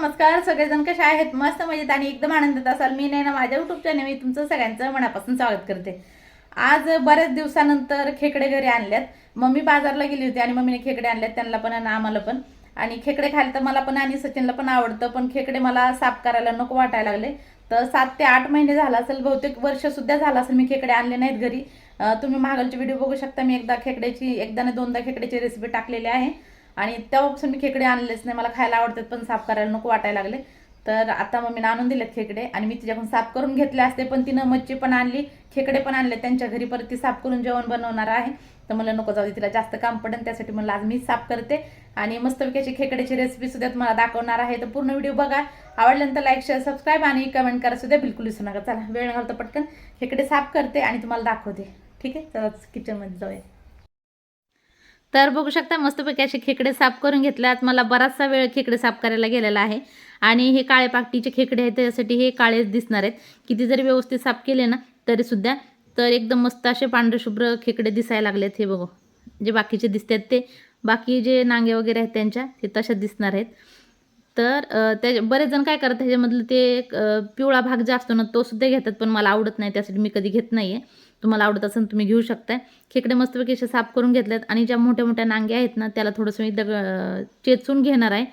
नमस्कार सगळेजण कसे आहेत? मस्त मजेत आणि एकदम आनंदात असाल. मी नाही ना माझ्या युट्यूब चॅनल तुमचं सगळ्यांचं मनापासून स्वागत करते. आज बऱ्याच दिवसानंतर खेकडे घरी आणल्यात. मम्मी बाजारला गेली होती आणि मम्मीने खेकडे आणल्यात. त्यांना पण आणि आम्हाला पण. आणि खेकडे खायला तर मला पण आणि सचिनला पण आवडतं पण खेकडे मला साफ करायला नको वाटायला लागले. तर सात ते आठ महिने झाला असेल बहुतेक वर्ष सुद्धा झालं असेल मी खेकडे आणले नाहीत घरी. तुम्ही मागलचे व्हिडिओ बघू शकता. मी एकदा खेकड्याची एकदा ना दोनदा खेकड्याची रेसिपी टाकलेली आहे. आणि तेव्हापासून मी खेकडे आणलेच नाही. मला खायला आवडतात पण साफ करायला नको वाटायला लागले. तर आता मम्मीने आणून दिलेत खेकडे आणि मी तिच्याकडून साफ करून घेतले असते पण तिनं मच्छी पण आणली खेकडे पण आणले. त्यांच्या घरी परत ती साफ करून जेवण बनवणार आहे. तर मला नको जाऊ दे तिला जास्त काम पडेल त्यासाठी मला आज मी साफ करते. आणि मस्तपैकी अशी खेकड्याची रेसिपी सुद्धा तुम्हाला दाखवणार आहे. तर पूर्ण व्हिडिओ बघा. आवडल्यानंतर लाईक शेअर सबस्क्राईब आणि कमेंट करा सुद्धा. बिलकुल विसरू नका. चला वेळ घालतो पटकन खेकडे साफ करते आणि तुम्हाला दाखवते. ठीक आहे? चला किचनमध्ये जाऊया. तर बघू शकता मस्तपैकी असे खेकडे साफ करून घेतल्यात. मला बराचसा वेळ खेकडे साफ करायला गेलेला आहे. आणि हे काळे पाकटीचे खेकडे आहेत त्याच्यासाठी हे काळेच दिसणार आहेत. किती जरी व्यवस्थित साफ केले ना तरीसुद्धा तर एकदम मस्त असे पांढरशुभ्र खेकडे दिसायला लागलेत हे बघू. जे बाकीचे दिसतात ते. बाकी जे नांगे वगैरे आहेत त्यांच्या ते तशा दिसणार आहेत. तर त्या बरेच जण काय करतात ह्याच्यामधलं ते एक, पिवळा भाग जे असतो ना तो सुद्धा घेतात पण मला आवडत नाही त्यासाठी मी कधी घेत नाही आहे तुम्हाला आवडत असेल तुम्ही घेऊ शकताय. खेकडे मस्तपैकी असे साफ करून घेतलेत आणि ज्या मोठ्या मोठ्या नांग्या आहेत ना त्याला थोडंसं मी दग चेचून घेणार आहे.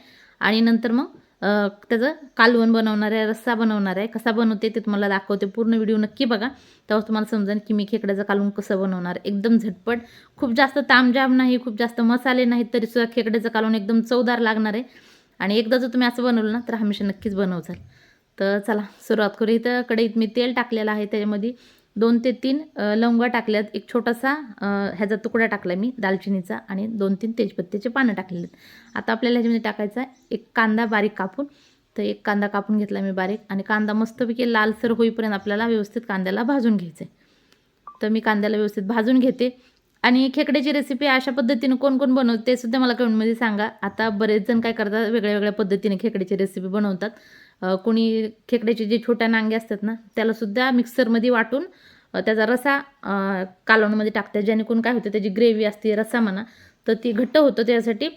आणि नंतर मग त्याचं कालवण बनवणार आहे रस्सा बनवणार आहे. कसा बनवते ते तुम्हाला दाखवते. पूर्ण व्हिडिओ नक्की बघा. तेव्हा तुम्हाला समजेल की मी खेकड्याचं कालवण कसं बनवणार. एकदम झटपट. खूप जास्त तामजाम नाही खूप जास्त मसाले नाहीत तरीसुद्धा खेकड्याचं कालवण एकदम चवदार लागणार आहे. आणि एकदा जर तुम्ही असं बनवलं ना तर हमेशा नक्कीच बनवचाल तर चला सुरुवात करू इथं कढईत मी तेल टाकलेलं आहे त्याच्यामध्ये दोन ते तीन लवंगा टाकल्यात. एक छोटासा ह्याचा तुकडा टाकला मी दालचिनीचा आणि दोन तीन तेजपत्त्याचे पानं टाकलेले आहेत. आता आपल्याला ह्याच्यामध्ये टाकायचा आहे एक कांदा बारीक कापून. तर एक कांदा कापून घेतला मी बारीक आणि कांदा मस्तपैकी लालसर होईपर्यंत आपल्याला व्यवस्थित कांद्याला भाजून घ्यायचं आहे तर मी कांद्याला व्यवस्थित भाजून घेते. आणि खेकड्याची रेसिपी अशा पद्धतीने कोण कोण बनवते ते सुद्धा मला कमेंटमध्ये सांगा. आता बरेच जण काय करतात वेगळ्या वेगळ्या पद्धतीने खेकड्याची रेसिपी बनवतात. कोणी खेकड्याचे जे छोट्या नांगे असतात ना त्यालासुद्धा मिक्सरमध्ये वाटून त्याचा रसा कालवणमध्ये टाकतात. जेणेकरून काय होतं त्याची ग्रेव्ही असते रसा म्हणा तर ती घट्ट होतं. त्यासाठी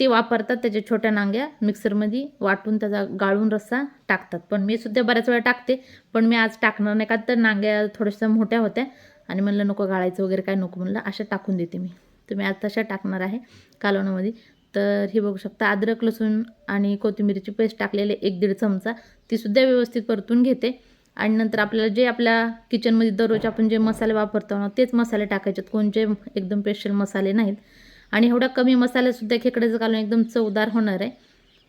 ते वापरतात त्याच्या छोट्या नांग्या मिक्सरमध्ये वाटून त्याचा गाळून रस्सा टाकतात. पण मी सुद्धा बऱ्याच वेळा टाकते पण मी आज टाकणार नाही का तर नांग्या थोड्याशा मोठ्या होत्या. आणि म्हणलं नको गाळायचं वगैरे काय नको म्हणलं अशा टाकून देते मी. तुम्ही आज तशा टाकणार आहे कालवणामध्ये. तर हे बघू शकता अद्रक लसूण आणि कोथिंबीरची पेस्ट टाकलेले एक दीड चमचा. तीसुद्धा व्यवस्थित परतून घेते. आणि नंतर आपल्याला जे आपल्या किचनमध्ये दररोज आपण जे मसाले वापरतो ना तेच मसाले टाकायचे आहेत. कोणते एकदम स्पेशल मसाले नाहीत. आणि एवढा कमी मसालेसुद्धा खेकड्याचं घालून एकदम चवदार होणार आहे.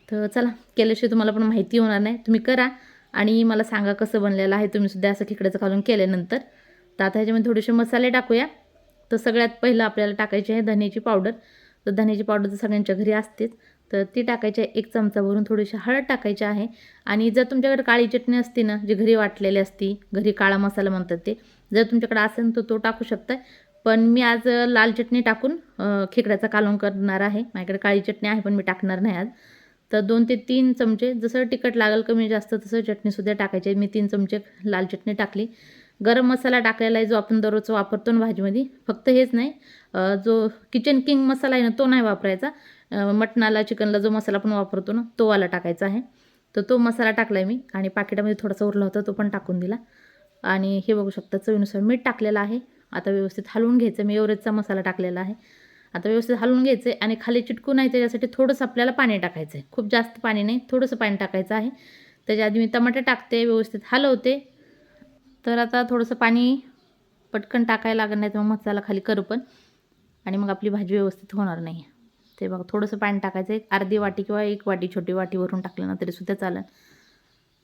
तर चला केल्याशिवाय तुम्हाला पण माहिती होणार नाही. तुम्ही करा आणि मला सांगा कसं बनलेलं आहे. तुम्हीसुद्धा असं खेकड्याचं घालून केल्यानंतर. तर आता ह्याच्यामध्ये थोडेसे मसाले टाकूया. तर सगळ्यात पहिलं आपल्याला टाकायची आहे धन्याची पावडर. तर धन्याची पावडर तर सगळ्यांच्या घरी असतेच तर ती टाकायची आहे एक चमचा भरून थोडीशी हळद टाकायची आहे. आणि जर तुमच्याकडे काळी चटणी असते ना जी घरी वाटलेली असती घरी काळा मसाला म्हणतात ते जर तुमच्याकडे असेल तर तो टाकू शकता पण मी आज लाल चटणी टाकून खेकड्याचा कालवण करणार आहे. माझ्याकडे काळी चटणी आहे पण मी टाकणार नाही आज. तर दोन ते तीन चमचे जसं तिखट लागेल कमी जास्त तसं चटणीसुद्धा टाकायची आहे. मी तीन चमचे लाल चटणी टाकली. गरम मसाला टाकलेला आहे जो आपण दररोज वापरतो ना भाजीमध्ये फक्त हेच नाही जो किचन किंग मसाला आहे ना तो नाही वापरायचा. मटणाला चिकनला जो मसाला आपण वापरतो ना तो वाला टाकायचा आहे. तर तो मसाला टाकला आहे मी आणि पाकिटामध्ये थोडासा उरला होता तो पण टाकून दिला. आणि हे बघू शकता चवीनुसार मीठ टाकलेलं आहे. आता व्यवस्थित हलवून घ्यायचं मी एवरेजचा मसाला टाकलेला आहे. आता व्यवस्थित हलवून घ्यायचं आहे आणि खाली चिटकू नाही त्याच्यासाठी थोडंसं आपल्याला पाणी टाकायचं आहे. खूप जास्त पाणी नाही थोडंसं पाणी टाकायचं आहे. त्याच्या आधी मी टमाटे टाकते व्यवस्थित हलवते. तर आता थोडंसं पाणी पटकन टाकायला लागणार नाही तर मग मसाला खाली करू पण. आणि मग आपली भाजी व्यवस्थित होणार नाही. ते बघा थोडंसं पाणी टाकायचं एक अर्धी वाटी किंवा एक वाटी छोटी वाटी वरून टाकलं ना तरीसुद्धा चालेल.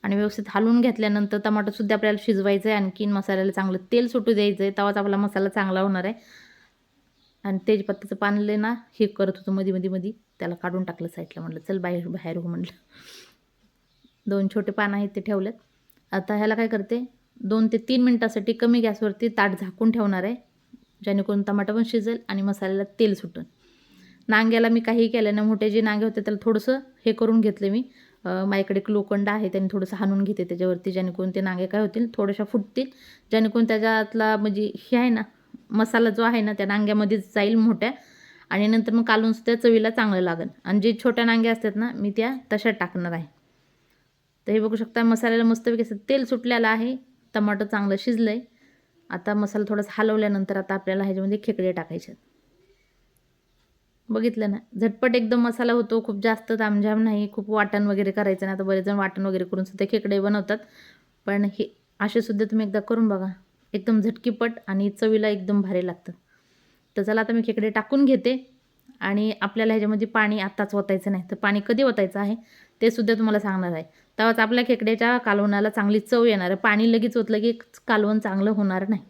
आणि व्यवस्थित हलवून घेतल्यानंतर टमाटरसुद्धा आपल्याला शिजवायचं आहे आणखीन मसाल्याला चांगलं तेल सुटू द्यायचं आहे तेव्हाच आपला मसाला चांगला होणार आहे. आणि तेजपत्त्याचं पानले ना हे करत होतं मध्ये मध्ये मध्ये त्याला काढून टाकलं साईडला म्हटलं चल बाहेर बाहेर हो म्हटलं दोन छोटे पान आहेत ते ठेवलेत. आता ह्याला काय करते दोन ते तीन मिनटासाठी कमी गॅसवरती ताट झाकून ठेवणार आहे. जेणेकरून टमाटा पण शिजेल आणि मसाल्याला तेल सुटून. नांग्याला मी काही केलं नाही. मोठे जे नांगे होते त्याला थोडंसं हे करून घेतले मी. माझ्याकडे एक लोखंड आहे त्याने थोडंसं हाणून घेते त्याच्यावरती. जेणेकरून ते नांगे काय होतील थोड्याशा फुटतील. जेणेकरून त्याच्यातला म्हणजे हे आहे ना मसाला जो आहे ना त्या नांग्यामध्ये जाईल मोठ्या. आणि नंतर मग कालवून सुद्धा चवीला चांगलं लागेल आणि जे छोट्या नांग्या असतात ना मी त्या तशात टाकणार आहे. तर हे बघू शकता मसाल्याला मस्तपैकी असं तेल सुटलेलं आहे. टमाटर चांगलं शिजलं आहे आता मसाला थोडासा हलवल्यानंतर आता आपल्याला ह्याच्यामध्ये खेकडे टाकायचे आहेत. बघितलं ना? झटपट एकदम मसाला होतो खूप जास्त तामझाम नाही खूप वाटण वगैरे करायचं नाही. आता बरेच जण वाटण वगैरे करून सुद्धा खेकडे बनवतात. पण हे असे सुद्धा तुम्ही एकदा करून बघा. एकदम झटकीपट आणि चवीला एकदम भारी लागतं तर चला आता मी खेकडे टाकून घेते. आणि आपल्याला ह्याच्यामध्ये पाणी आत्ताच ओतायचं नाही. तर पाणी कधी ओतायचं आहे? ते सुद्धा तुम्हाला सांगणार आहे. तेव्हाच आपल्या खेकड्याच्या कालवणाला चांगली चव येणार आहे. पाणी लगेच ओतलं की कालवण चांगलं होणार नाही.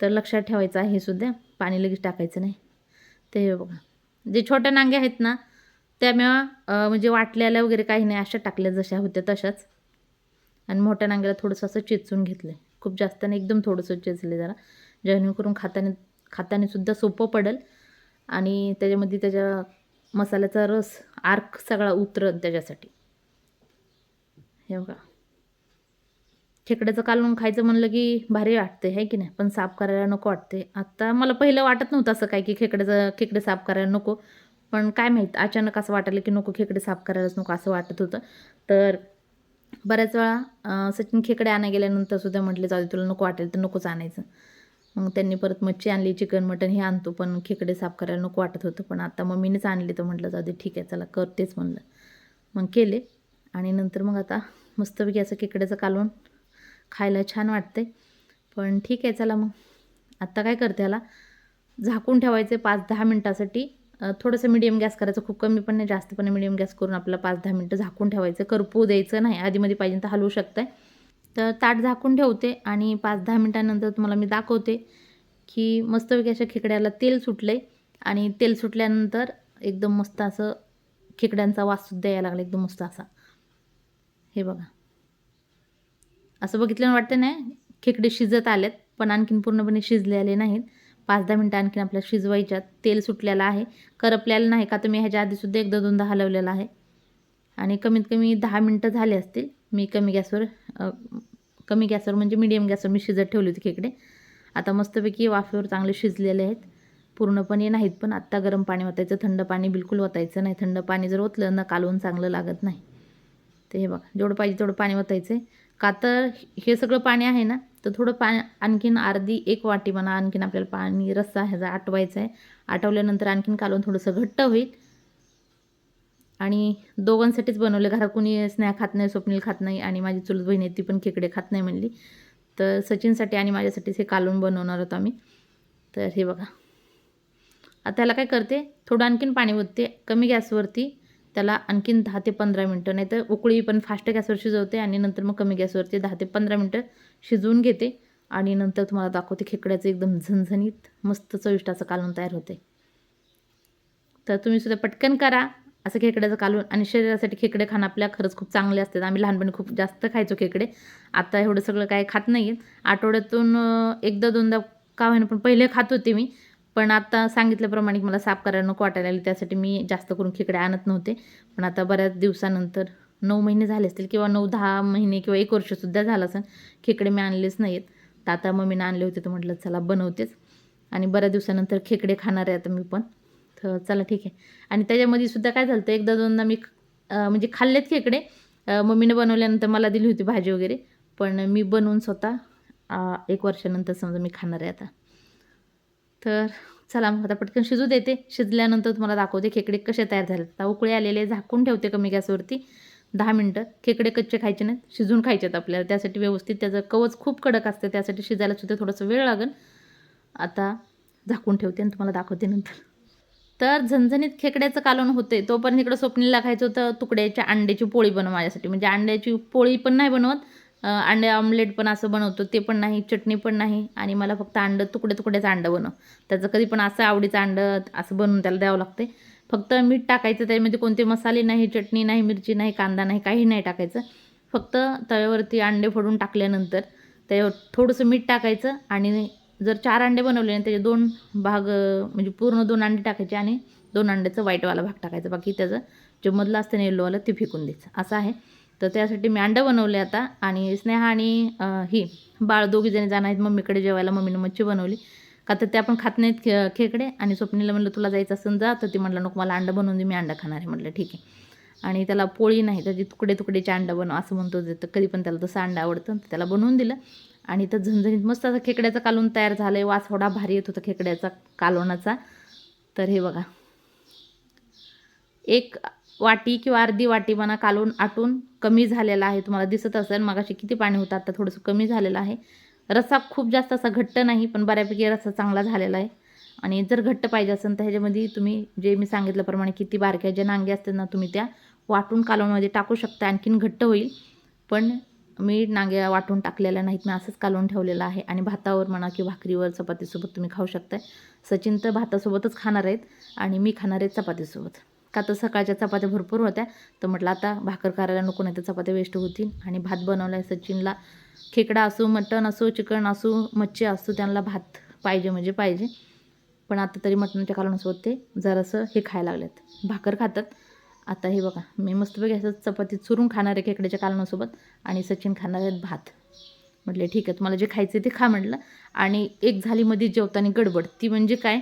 तर लक्षात ठेवायचं आहे हे सुद्धा. पाणी लगेच टाकायचं नाही. ते बघा. जे छोट्या नांग्या आहेत ना त्यामुळं म्हणजे वाटलेल्या वगैरे काही नाही. अशा टाकल्या जशा होत्या तशाच. आणि मोठ्या नांग्याला थोडंसं असं चेचून घेतलं आहे खूप जास्त नाही एकदम थोडंसं चेचले जरा. जेणेकरून खाताने खाताने सुद्धा सोपं पडेल. आणि त्याच्यामध्ये त्याच्या मसाल्याचा रस आर्क सगळा उतरत त्याच्यासाठी. हे बघा. खेकड्याचं कालवून खायचं म्हणलं की भारी वाटते आहे की नाही? पण साफ करायला नको वाटते आत्ता मला पहिलं वाटत नव्हतं असं काय की खेकड्याचं खेकडे साफ करायला नको. पण काय माहीत अचानक असं वाटायला की नको खेकडे साफ करायलाच नको असं वाटत होतं. तर बऱ्याच वेळा सचिन खेकडे आणा गेल्यानंतर सुद्धा म्हटले जाऊ दे तुला नको वाटेल तर नकोच आणायचं. मग त्यांनी परत मच्छी आणली चिकन मटन हे आणतो पण खेकडे साफ करायला नको वाटत होतं. पण आता मम्मीनेच आणले तर म्हटलं जाऊ दे ठीक आहे चला करतेच म्हणलं. मग केले. आणि नंतर मग आता मस्तपैकी असं खेकड्याचं कालवण खायला छान वाटते पण ठीक आहे चला मग. आत्ता काय करते ह्याला? झाकून ठेवायचे पाच दहा मिनटासाठी. थोडंसं मिडियम गॅस करायचं खूप कमी पण नाही जास्त पण मिडियम गॅस करून आपल्याला पाच दहा मिनटं झाकून ठेवायचं. करपू द्यायचं नाही आधीमध्ये पाहिजे तर हलवू शकताय. तर ताट झाकून ठेवते आणि पाच दहा मिनटानंतर तुम्हाला मी दाखवते की मस्तपैकी अशा खेकड्याला तेल सुटले आणि तेल सुटल्यानंतर एकदम मस्त असं खेकड्यांचा वाससुद्धा यायला लागला एकदम मस्त असा. हे बघा. असं बघितल्यानं वाटतं नाही खेकडे शिजत आलेत पण आणखीन पूर्णपणे शिजले आले नाहीत. पाच दहा मिनटं आणखीन आपल्या शिजवायच्यात. तेल सुटलेलं आहे. करपलेलं नाही का तर मी ह्याच्या आधीसुद्धा एकदा दोनदा हलवलेलं आहे. आणि कमीत कमी दहा मिनटं झाले असतील. मी कमी गॅसवर कमी गॅसवर म्हणजे मिडियम गॅसवर मी शिजत ठेवली होती खेकडे. आता मस्तपैकी वाफेवर चांगले शिजलेले आहेत. पूर्णपणे नाहीत पण आत्ता गरम पाणी ओतायचं. थंड पाणी बिलकुल ओतायचं नाही. थंड पाणी जर ओतलं ना कालवून चांगलं लागत नाही. ते हे बघा जेवढं पाहिजे तेवढं पाणी ओतायचं आहे का तर हे सगळं पाणी आहे ना तर थोडं पाणी आणखीन अर्धी एक वाटी म्हणा आणखीन आपल्याला पाणी रस्सा ह्याचा आटवायचा आहे. आटवल्यानंतर आणखीन कालवून थोडंसं घट्ट होईल. आणि दोघांसाठीच बनवले. घरात कोणी स्नॅक खात नाही स्वप्नील खात नाही आणि माझी चुलत बहीण आहे ती पण खेकडे खात नाही म्हणली. तर सचिनसाठी आणि माझ्यासाठीच हे कालून बनवणार होतो आम्ही. तर हे बघा. आता त्याला काय करते थोडं आणखीन पाणी ओतते कमी गॅसवरती. त्याला आणखीन दहा ते पंधरा मिनटं नाही तर उकळी पण फास्ट गॅसवर शिजवते आणि नंतर मग कमी गॅसवरती दहा ते पंधरा मिनटं शिजवून घेते. आणि नंतर तुम्हाला दाखवते खेकड्याचं एकदम झणझणीत मस्त चविष्टाचं कालून तयार होते तर तुम्ही सुद्धा पटकन करा. असं खेकड्याचं कालून आणि शरीरासाठी खेकडे खाणं आपल्या खरंच खूप चांगले असतात. आम्ही लहानपणी खूप जास्त खायचो खेकडे. आता एवढं सगळं काय खात नाही आठवड्यातून एकदा दोनदा का होईना पण पहिले खात होते मी. पण आता सांगितल्याप्रमाणे मला साफ करायला नको वाटायला लागली. त्यासाठी मी जास्त करून खेकडे आणत नव्हते. पण आता बऱ्याच दिवसानंतर नऊ महिने झाले असतील किंवा नऊ दहा महिने किंवा एक वर्षसुद्धा झालं असेल खेकडे मी आणलेच नाहीत तर आता मम्मीनं आणले होते तर म्हटलं चला बनवतेच. आणि बऱ्याच दिवसानंतर खेकडे खाणार आहे आता मी पण. तर चला ठीक आहे. आणि त्याच्यामध्ये सुद्धा काय झालं एकदा दोनदा मी म्हणजे खाल्लेत खेकडे मम्मीनं बनवल्यानंतर मला दिली होती भाजी वगैरे पण मी बनवून स्वतः एक वर्षानंतर समजा मी खाणार आहे आता. तर चला मग आता पटकन शिजू देते. शिजल्यानंतर तुम्हाला दाखवते खेकडे कसे तयार झाले आता उकळे आलेले झाकून ठेवते कमी गॅसवरती दहा मिनटं. खेकडे कच्चे खायचे नाहीत शिजून आहेत आपल्याला. त्यासाठी व्यवस्थित त्याचं कवच खूप कडक असते त्यासाठी शिजायला सुद्धा थोडंसं वेळ लागेल. आता झाकून ठेवते आणि तुम्हाला दाखवते नंतर. तर झणझणीत खेकड्याचं कालवण होते तोपर्यंत इकडं स्वप्नीला खायचं होतं तुकड्याच्या अंड्याची पोळी बनव माझ्यासाठी. म्हणजे अंड्याची पोळी पण नाही बनवत अंडे ऑमलेट पण असं बनवतो. ते पण नाही चटणी पण नाही. आणि मला फक्त अंडं तुकडे तुकड्याचं अंडं बनव. त्याचं कधी पण असं आवडीचं अंडं असं बनवून त्याला द्यावं लागते फक्त मीठ टाकायचं त्यामध्ये कोणते मसाले नाही चटणी नाही मिरची नाही कांदा नाही काही नाही टाकायचं. फक्त तव्यावरती अंडे फोडून टाकल्यानंतर त्यावर थोडंसं मीठ टाकायचं आणि जर चार अंडे बनवले आणि त्याचे दोन भाग म्हणजे पूर्ण दोन अंडे टाकायचे आणि दोन अंड्याचं व्हाईटवाला भाग टाकायचा. बाकी त्याचं जे मधलं असतं ना येल्लोवाला ते फेकून द्यायचं. असं आहे. तर त्यासाठी मी अंडं बनवले आता. आणि स्नेहा आणि ही बाळ दोघी जणी जाणार आहेत. मम्मीकडे जेवायला. मम्मीनं मच्छी बनवली. का तर त्या पण खात नाहीत खे खेकडे. आणि स्वप्नीला म्हणलं तुला जायचं असेल जा. तर ती म्हटलं नको मला अंडं बनवून दे. मी अंडा खाणार आहे. म्हटलं ठीक आहे. आणि त्याला पोळी नाही. त्याची तुकडे तुकडेचे अंडा बनव असं म्हणतो. ते तर कधी पण त्याला तसं अंडा आवडतं. त्याला बनवून दिलं. आणि तर झणझणीत मस्त असं खेकड्याचं कालवून तयार झालं आहे वास थोडा भारी येत होता खेकड्याचा कालवणाचा. तर हे बघा. एक वाटी किंवा अर्धी वाटी म्हणा कालवण आटून कमी झालेला आहे. तुम्हाला दिसत असेल मगाशी किती पाणी होतं आता थोडंसं कमी झालेलं आहे. रस्सा खूप जास्त असा घट्ट नाही पण बऱ्यापैकी रस्सा चांगला झालेला आहे. आणि जर घट्ट पाहिजे असेल तर ह्याच्यामध्ये तुम्ही जे मी सांगितल्याप्रमाणे किती बारक्या ज्या नांगे असतात ना तुम्ही त्या वाटून कालवणमध्ये टाकू शकता. आणखीन घट्ट होईल. पण मी नांग्या वाटून टाकलेल्या नाहीत मी असंच कालवून ठेवलेलं आहे. आणि भातावर म्हणा की भाकरीवर चपातीसोबत तुम्ही खाऊ शकताय. सचिन तर भातासोबतच खाणार आहेत आणि मी खाणार आहे चपातीसोबत. का तर सकाळच्या चपात्या भरपूर होत्या. तर म्हटलं आता भाकर करायला नको नाही तर चपात्या वेस्ट होतील. आणि भात बनवला आहे सचिनला. खेकडा असो मटण असो चिकन असो मच्छी असो त्यांना भात पाहिजे म्हणजे पाहिजे. पण आता तरी मटणाच्या कालवणासोबत ते जरासं हे खायला लागलेत. भाकर खातात. आता हे बघा मी मस्तपैकी असं चपाती चुरून खाणार आहे खेकड्याच्या कालनासोबत आणि सचिन खाणार आहेत भात. म्हटले ठीक आहे तुम्हाला जे खायचं ते खा म्हटलं. आणि एक झाली मध्ये जेवताना गडबड. ती म्हणजे काय?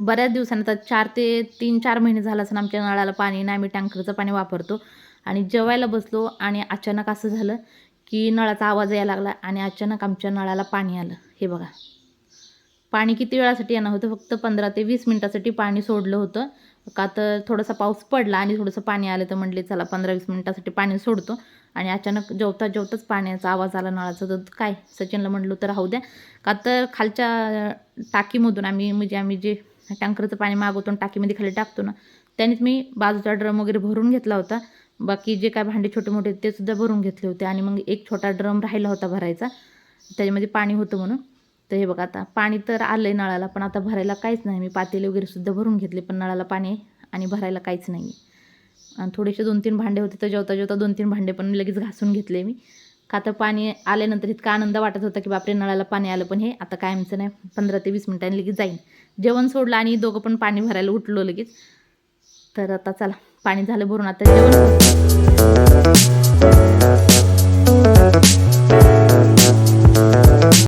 बऱ्याच दिवसांनी आता चार ते तीन चार महिने झालं असं आमच्या नळाला पाणी नाही आम्ही टँकरचं पाणी वापरतो. आणि जेवायला बसलो आणि अचानक असं झालं की नळाचा आवाज यायला लागला आणि अचानक आमच्या नळाला पाणी आलं. हे बघा. पाणी किती वेळासाठी येणं होतं? फक्त पंधरा ते वीस मिनटासाठी पाणी सोडलं होतं. का तर थोडासा पाऊस पडला आणि थोडंसं पाणी आलं तर म्हटले चला पंधरा वीस मिनटासाठी पाणी सोडतो. आणि अचानक जेवता जेवताच पाण्याचा आवाज आला नळाचा. तर काय? सचिनला म्हटलं तर राहू द्या. का तर खालच्या टाकीमधून आम्ही म्हणजे आम्ही जे टँकरचं पाणी मागवतो आणि टाकीमध्ये खाली टाकतो ना त्यानेच मी बाजूचा ड्रम वगैरे भरून घेतला होता. बाकी जे काय भांडे छोटे मोठे ते सुद्धा भरून घेतले होते. आणि मग एक छोटा ड्रम राहिला होता भरायचा. त्याच्यामध्ये पाणी होतं म्हणून. तर हे बघा आता. पाणी तर आलं आहे नळाला पण आता भरायला काहीच नाही. मी पातेले वगैरे सुद्धा भरून घेतले पण नळाला पाणी आणि भरायला काहीच नाही. आणि थोडेसे दोन तीन भांडे होते तर जेवता जेवता दोन तीन भांडे पण लगेच घासून घेतले मी. का तर पाणी आल्यानंतर इतका आनंद वाटत होता की बापरे नळाला पाणी आलं. पण हे आता कायमचं नाही. पंधरा ते वीस मिनिटांनी लगेच जाईन. जेवण सोडलं आणि दोघं पण पाणी भरायला उठलो लगेच. तर आता चला पाणी झालं भरून. आता जेवण